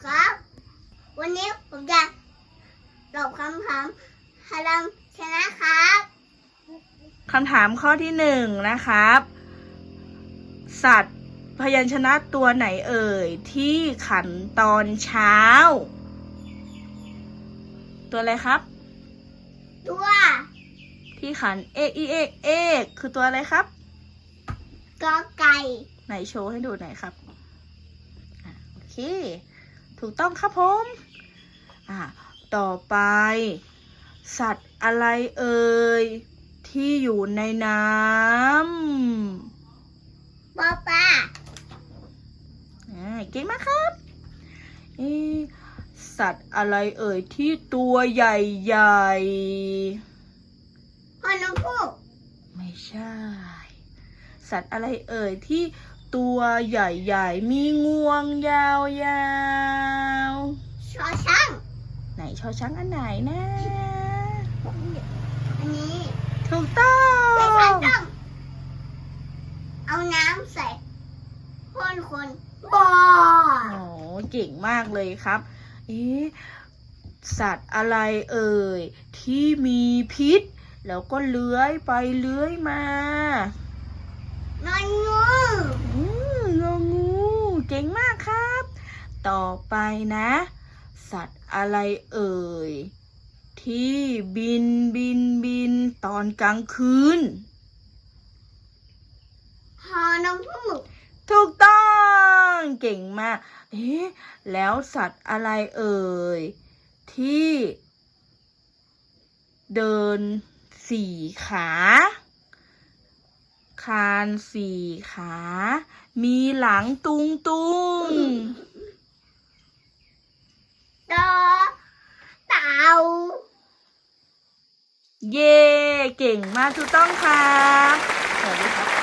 ครับ วันนี้ผมจะตอบคำถามฮารัมชนะครับคำถามข้อที่หนึ่งนะครับ สัตว์พยัญชนะตัวไหนเอ่ย ที่ขันตอนเช้า ตัวอะไรครับ ตัวที่ขันเอกอีเอกเอกคือตัวอะไรครับกอไก่ ไหนโชว์ให้ดูหน่อยครับอะโอเค ถูกต้องครับผมอะต่อไป สัตว์อะไรเอ่ย ที่อยู่ในน้ำปอปลาอ่าเก่งมากครับเอะสัตว์อะไรเอ่ยที่ตัวใหญ่ฮอนกฮูกๆไม่ใช่ สัตว์อะไรเอ่ยที่ ตัวใหญ่ๆ มีงวงยาวๆชอช่างไหนชอช้างอันไหนนะ อันนี้ถูกต้อไม่ใช่ง ต้อง เอาน้ำใส่คนคนบอโอ้เก่งมากเลยครับ เอ๊ะสัตว์อะไรเอ่ย ที่มีพิษ แล้วก็เลื้อยไปเลื้อยมา นอนงูอืมงองู เก่งมากครับ ต่อไปนะ สัตว์อะไรเอ่ย ที่บินบินบินตอนกลางคืนฮอนกฮูกถูกต้องเก่งมาก เอ๊ะแล้วสัตว์อะไรเอ่ย ที่ เดินสี่ขา คานสี่ขา มีหลังตุงตุงตอเต่า เย่เก่งมากถูกต้องครับ